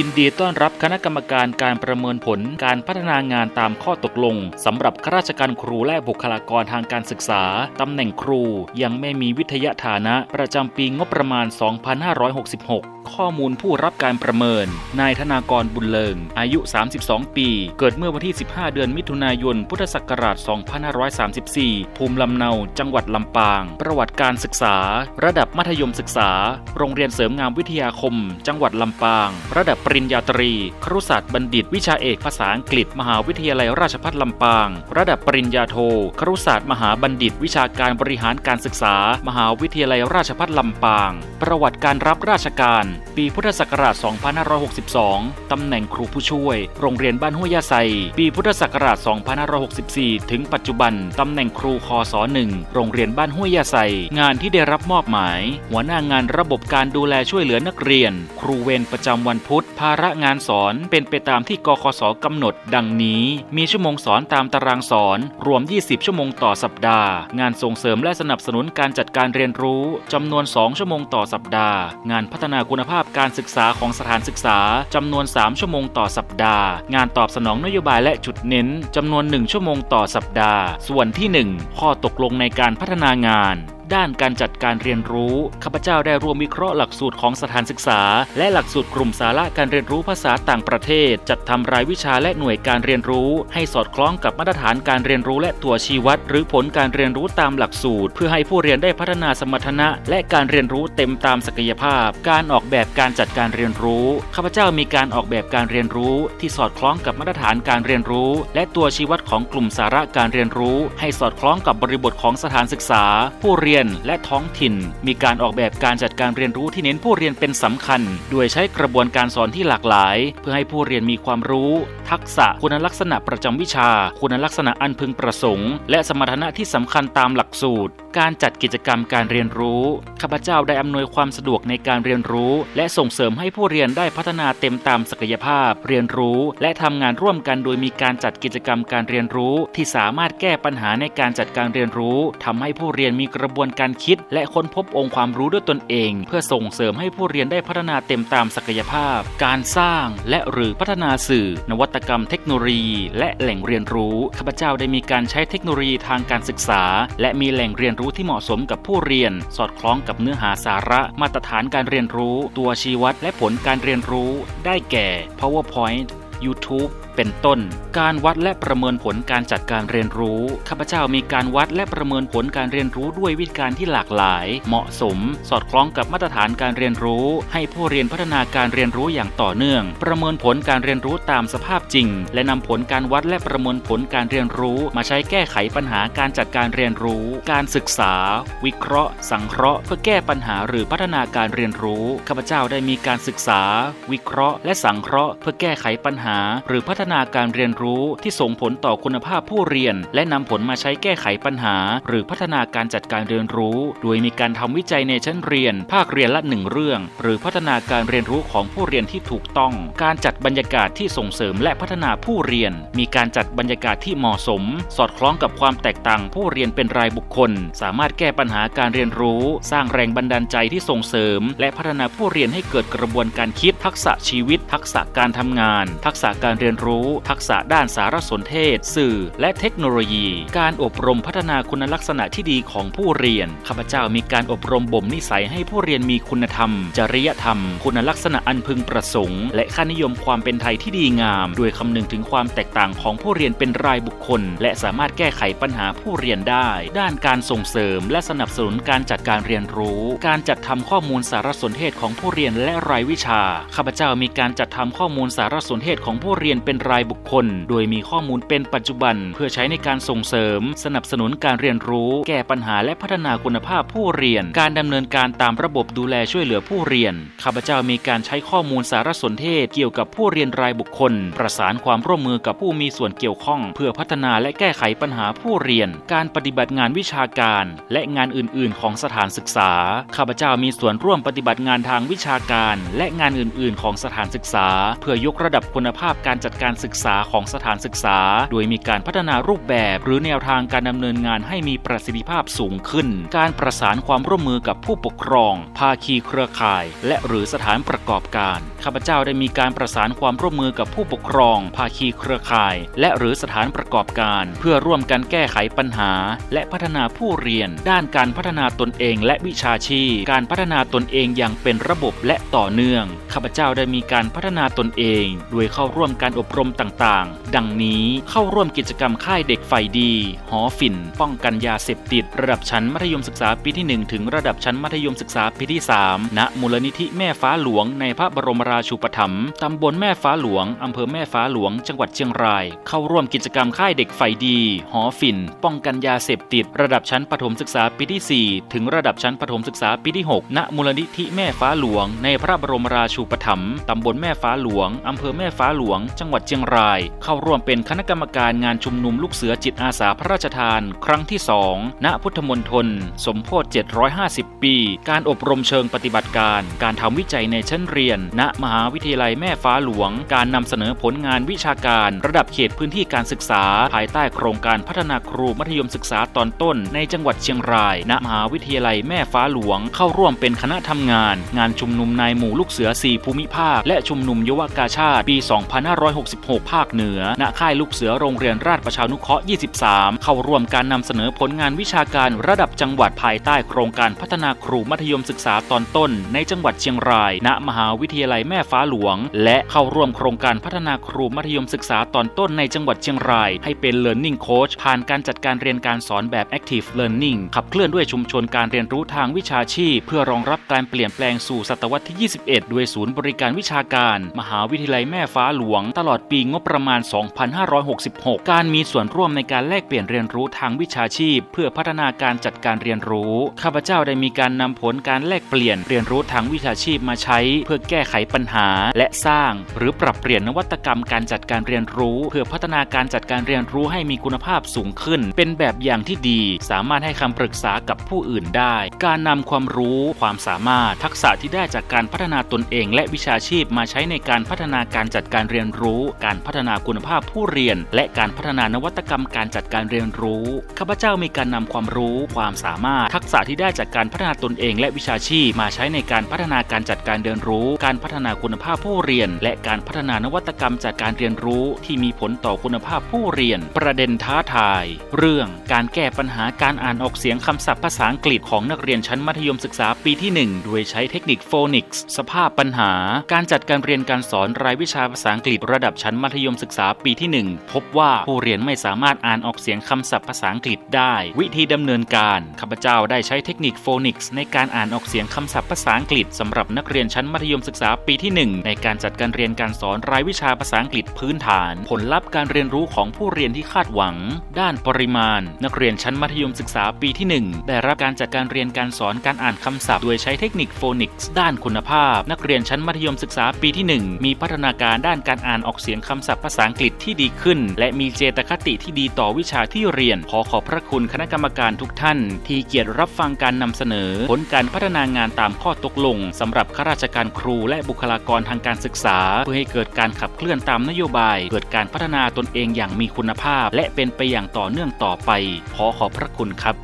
ยินดีต้อนรับคณะกรรมการการประเมินผลการพัฒนางานตามข้อตกลงสำหรับข้าราชการครูและบุคลากรทางการศึกษาตำแหน่งครูยังไม่มีวิทยาฐานะ ประจำปีงบประมาณ 2566ข้อมูลผู้รับการประเมิน นายธนากรบุญเลิง อายุ 32 ปี เกิดเมื่อวันที่ 15 เดือนมิถุนายน พุทธศักราช 2534 ภูมิลำเนา จังหวัดลำปาง ประวัติการศึกษา ระดับมัธยมศึกษา โรงเรียนเสริมงามวิทยาคม จังหวัดลำปาง ระดับปริญญาตรี ครุศาสตร์บัณฑิต วิชาเอกภาษาอังกฤษ มหาวิทยาลัยราชภัฏลำปาง ระดับปริญญาโท ครุศาสตร์มหาบัณฑิต วิชาการบริหารการศึกษา มหาวิทยาลัยราชภัฏลำปาง ประวัติการรับราชการ ปีพุทธศักราช 2562 ตำแหน่งครูผู้ช่วย โรงเรียนบ้านห้วยยาไซ ปีพุทธศักราช 2564 ถึงปัจจุบัน ตำแหน่งครูคศ1โรงเรียนบ้านห้วยยาไซ งานที่ได้รับมอบหมาย หัวหน้างานระบบการดูแลช่วยเหลือนักเรียน ครูเวรประจำวันพุธภาระงานสอนเป็นไปตามที่กคสกำหนด ดังนี้ มีชั่วโมงสอนตามตารางสอน รวม 20 ชั่วโมงต่อสัปดาห์ งานส่งเสริมและสนับสนุนการจัดการเรียนรู้จำนวน 2 ชั่วโมงต่อสัปดาห์ งานพัฒนาคุณภาพการศึกษาของสถานศึกษาจำนวน 3 ชั่วโมงต่อสัปดาห์ งานตอบสนองนโยบายและจุดเน้นจำนวน 1 ชั่วโมงต่อสัปดาห์ ส่วนที่ 1 ข้อตกลงในการพัฒนางาน ด้านการจัดการเรียนรู้ ข้าพเจ้าได้รวมวิเคราะห์หลักสูตรของสถานศึกษา และหลักสูตรกลุ่มสาระการเรียนรู้ภาษาต่างประเทศ จัดทำรายวิชาและหน่วยการเรียนรู้ ให้สอดคล้องกับมาตรฐานการเรียนรู้และตัวชี้วัด หรือผลการเรียนรู้ตามหลักสูตร เพื่อให้ผู้เรียนได้พัฒนาสมรรถนะ และการเรียนรู้เต็มตามศักยภาพ การออกแบบการจัดการเรียนรู้ ข้าพเจ้ามีการออกแบบการเรียนรู้ ที่สอดคล้องกับมาตรฐานการเรียนรู้ และตัวชี้วัดของกลุ่มสาระการเรียนรู้ ให้สอดคล้องกับบริบทของสถานศึกษา ผู้เรียนและท้องถิ่น มีการออกแบบการจัดการเรียนรู้ที่เน้นผู้เรียนเป็นสำคัญ โดยใช้กระบวนการสอนที่หลากหลาย เพื่อให้ผู้เรียนมีความรู้ ทักษะคุณลักษณะประจำวิชา คุณลักษณะอันพึงประสงค์ และสมรรถนะที่สำคัญตามหลักสูตร การจัดกิจกรรมการเรียนรู้ ข้าพเจ้าได้อำนวยความสะดวกในการเรียนรู้ และส่งเสริมให้ผู้เรียนได้พัฒนาเต็มตามศักยภาพ เรียนรู้ และทำงานร่วมกันโดยมีการจัดกิจกรรมการเรียนรู้ ที่สามารถแก้ปัญหาในการจัดการเรียนรู้ทำให้ผู้เรียนมีกระบวนการคิด และค้นพบองค์ความรู้ด้วยตนเอง เพื่อส่งเสริมให้ผู้เรียนได้พัฒนาเต็มตามศักยภาพ การสร้าง และหรือพัฒนาสื่อ นวัตกรรมเทคโนโลยี และแหล่งเรียนรู้ข้าพเจ้าได้มีการใช้เทคโนโลยีทางการศึกษา และมีแหล่งเรียนรู้ที่เหมาะสมกับผู้เรียน สอดคล้องกับเนื้อหาสาระ มาตรฐานการเรียนรู้ ตัวชี้วัดและผลการเรียนรู้ ได้แก่ PowerPoint YouTube เป็นต้น การวัดและประเมินผลการจัดการเรียนรู้ข้าพเจ้ามีการวัดและประเมินผลการเรียนรู้ด้วยวิธีการที่หลากหลาย เหมาะสม สอดคล้องกับมาตรฐานการเรียนรู้ ให้ผู้เรียนพัฒนาการเรียนรู้อย่างต่อเนื่อง ประเมินผลการเรียนรู้ตามสภาพจริง และนำผลการวัดและประเมินผลการเรียนรู้มาใช้แก้ไขปัญหาการจัดการเรียนรู้ การศึกษา วิเคราะห์ สังเคราะห์ เพื่อแก้ปัญหาหรือพัฒนาการเรียนรู้ข้าพเจ้าได้มีการศึกษา วิเคราะห์ และสังเคราะห์ เพื่อแก้ไขปัญหา หรือพัฒนาการเรียนรู้ที่ส่งผลต่อคุณภาพผู้เรียน และนำผลมาใช้แก้ไขปัญหา หรือพัฒนาการจัดการเรียนรู้ โดยมีการทำวิจัยในชั้นเรียน ภาคเรียนละหนึ่งเรื่อง หรือพัฒนาการเรียนรู้ของผู้เรียนที่ถูกต้อง การจัดบรรยากาศที่ส่งเสริมและพัฒนาผู้เรียน มีการจัดบรรยากาศที่เหมาะสม สอดคล้องกับความแตกต่างผู้เรียนเป็นรายบุคคล สามารถแก้ปัญหาการเรียนรู้ สร้างแรงบันดาลใจที่ส่งเสริม และพัฒนาผู้เรียนให้เกิดกระบวนการคิด ทักษะชีวิต ทักษะการทำงาน ทักษะการเรียนรู้รู้ ทักษะด้านสารสนเทศ สื่อ และเทคโนโลยี การอบรมพัฒนาคุณลักษณะที่ดีของผู้เรียนข้าพเจ้ามีการอบรมบ่มนิสัยให้ผู้เรียนมีคุณธรรม จริยธรรม คุณลักษณะอันพึงประสงค์ และค่านิยมความเป็นไทยที่ดีงาม โดยคำนึงถึงความแตกต่างของผู้เรียนเป็นรายบุคคล และสามารถแก้ไขปัญหาผู้เรียนได้ ด้านการส่งเสริม และสนับสนุนการจัดการเรียนรู้ การจัดทำข้อมูลสารสนเทศของผู้เรียนและรายวิชาข้าพเจ้ามีการจัดทำข้อมูลสารสนเทศของผู้เรียนเป็นรายบุคคล โดยมีข้อมูลเป็นปัจจุบัน เพื่อใช้ในการส่งเสริม สนับสนุนการเรียนรู้ แก้ปัญหาและพัฒนาคุณภาพผู้เรียน การดำเนินการตามระบบดูแลช่วยเหลือผู้เรียนข้าพเจ้ามีการใช้ข้อมูลสารสนเทศ เกี่ยวกับผู้เรียนรายบุคคล ประสานความร่วมมือกับผู้มีส่วนเกี่ยวข้อง เพื่อพัฒนาและแก้ไขปัญหาผู้เรียน การปฏิบัติงานวิชาการ และงานอื่น ๆ ของสถานศึกษาข้าพเจ้ามีส่วนร่วมปฏิบัติงานทางวิชาการ และงานอื่น ๆ ของสถานศึกษา เพื่อยกระดับคุณภาพการจัดการการศึกษาของสถานศึกษา โดยมีการพัฒนารูปแบบหรือแนวทางการดำเนินงานให้มีประสิทธิภาพสูงขึ้น การประสานความร่วมมือกับผู้ปกครอง ภาคีเครือข่าย และหรือสถานประกอบการ ข้าพเจ้าได้มีการประสานความร่วมมือกับผู้ปกครอง ภาคีเครือข่าย และหรือสถานประกอบการ เพื่อร่วมกันแก้ไขปัญหา และพัฒนาผู้เรียน ด้านการพัฒนาตนเองและวิชาชีพ การพัฒนาตนเองอย่างเป็นระบบและต่อเนื่อง ข้าพเจ้าได้มีการพัฒนาตนเอง โดยเข้าร่วมการอบรมต่างๆ ดังนี้เข้าร่วมกิจกรรมค่ายเด็กไฟดี หอฝิ่น ป้องกันยาเสพติด ระดับชั้นมัธยมศึกษาปีที่ 1 ถึงระดับชั้นมัธยมศึกษาปีที่ 3 ณ มูลนิธิแม่ฟ้าหลวงในพระบรมราชูปถัมภ์ตำบลแม่ฟ้าหลวง อำเภอแม่ฟ้าหลวง จังหวัดเชียงราย เข้าร่วมกิจกรรมค่ายเด็กไฟดี หอฝิ่น ป้องกันยาเสพติด ระดับชั้นประถมศึกษาปีที่ 4 ถึงระดับชั้นประถมศึกษาปีที่ 6 ณ มูลนิธิแม่ฟ้าหลวง ในพระบรมราชูปถัมภ์ตำบลแม่ฟ้าหลวง อำเภอแม่ฟ้าหลวง จังหวัดเชียงราย เข้าร่วมเป็นคณะกรรมการงานชุมนุมลูกเสือจิตอาสาพระราชทาน ครั้งที่ 2 ณ พุทธมณฑลสมโพธิ750 ปี การอบรมเชิงปฏิบัติการ การทำวิจัยในชั้นเรียน ณ มหาวิทยาลัยแม่ฟ้าหลวง การนำเสนอผลงานวิชาการ ระดับเขตพื้นที่การศึกษา ภายใต้โครงการพัฒนาครูมัธยมศึกษาตอนต้น ในจังหวัดเชียงราย ณ มหาวิทยาลัยแม่ฟ้าหลวง เข้าร่วมเป็นคณะทำงาน งานชุมนุมนายหมู่ลูกเสือ 4 ภูมิภาค และชุมนุมยุวกาชาติปี 2560 2566ภาคเหนือ ณ ค่ายลูกเสือโรงเรียนราชประชานุเคราะห์ 23 เข้าร่วมการนำเสนอผลงานวิชาการระดับจังหวัดภายใต้โครงการพัฒนาครูมัธยมศึกษาตอนต้น ในจังหวัดเชียงราย ณ มหาวิทยาลัยแม่ฟ้าหลวง และเข้าร่วมโครงการพัฒนาครูมัธยมศึกษาตอนต้นในจังหวัดเชียงราย ให้เป็น Learning Coach ผ่านการจัดการเรียนการสอนแบบ Active Learning ขับเคลื่อนด้วยชุมชนการเรียนรู้ทางวิชาชีพ เพื่อรองรับการเปลี่ยนแปลงสู่ศตวรรษที่ 21ด้วยศูนย์บริการวิชาการ มหาวิทยาลัยแม่ฟ้าหลวง ตลอดปีงบประมาณ 2566 การมีส่วนร่วมในการแลกเปลี่ยนเรียนรู้ทางวิชาชีพ เพื่อพัฒนาการจัดการเรียนรู้ ข้าพเจ้าได้มีการนำผลการแลกเปลี่ยนเรียนรู้ทางวิชาชีพมาใช้ เพื่อแก้ไขปัญหา และสร้าง หรือปรับเปลี่ยนนวัตกรรมการจัดการเรียนรู้ เพื่อพัฒนาการจัดการเรียนรู้ให้มีคุณภาพสูงขึ้น เป็นแบบอย่างที่ดี สามารถให้คำปรึกษากับผู้อื่นได้ การนำความรู้ความสามารถทักษะที่ได้จากการพัฒนาตนเอง และวิชาชีพมาใช้ในการพัฒนาการจัดการเรียนรู้การพัฒนาคุณภาพผู้เรียน และการพัฒนานวัตกรรมการจัดการเรียนรู้ ข้าพเจ้ามีการนำความรู้ ความสามารถ ทักษะที่ได้จากการพัฒนาตนเอง และวิชาชีพมาใช้ในการพัฒนาการจัดการเรียนรู้ การพัฒนาคุณภาพผู้เรียน และการพัฒนานวัตกรรมจัดการเรียนรู้ ที่มีผลต่อคุณภาพผู้เรียน ประเด็นท้าทาย เรื่องการแก้ปัญหาการอ่านออกเสียงคำศัพท์ภาษาอังกฤษของนักเรียนชั้นมัธยมศึกษาปีที่ 1 โดยใช้เทคนิคโฟนิกส์ สภาพปัญหา การจัดการเรียนการสอนรายวิชาภาษาอังกฤษระดับชั้นั้นมัธยมศึกษาปีที่ 1 พบว่าผู้เรียนไม่สามารถอ่านออกเสียงคำศัพท์ภาษาอังกฤษได้ วิธีดำเนินการข้าพเจ้าได้ใช้เทคนิคโฟนิกส์ในการอ่านออกเสียงคำศัพท์ภาษาอังกฤษสำหรับนักเรียนชั้นมัธยมศึกษาปีที่ 1 ในการจัดการเรียนการสอนรายวิชาภาษาอังกฤษพื้นฐาน ผลลัพธ์การเรียนรู้ของผู้เรียนที่คาดหวัง ด้านปริมาณ นักเรียนชั้นมัธยมศึกษาปีที่ 1 ได้รับการจัดการเรียนการสอนการอ่านคำศัพท์โดยใช้เทคนิคโฟนิกส์ด้านคุณภาพ นักเรียนชั้นมัธยมศึกษาปีที่ 1 มีพัฒนาการด้านการอ่านออกเสียงคำศัพท์ภาษาอังกฤษที่ดีขึ้น และมีเจตคติที่ดีต่อวิชาที่เรียน ขอขอบพระคุณคณะกรรมการทุกท่าน ที่เกียรติรับฟังการนำเสนอ ผลการพัฒนางานตามข้อตกลงสำหรับข้าราชการครูและบุคลากรทางการศึกษา เพื่อให้เกิดการขับเคลื่อนตามนโยบาย เกิดการพัฒนาตนเองอย่างมีคุณภาพ และเป็นไปอย่างต่อเนื่องต่อไป ขอขอบพระคุณครับ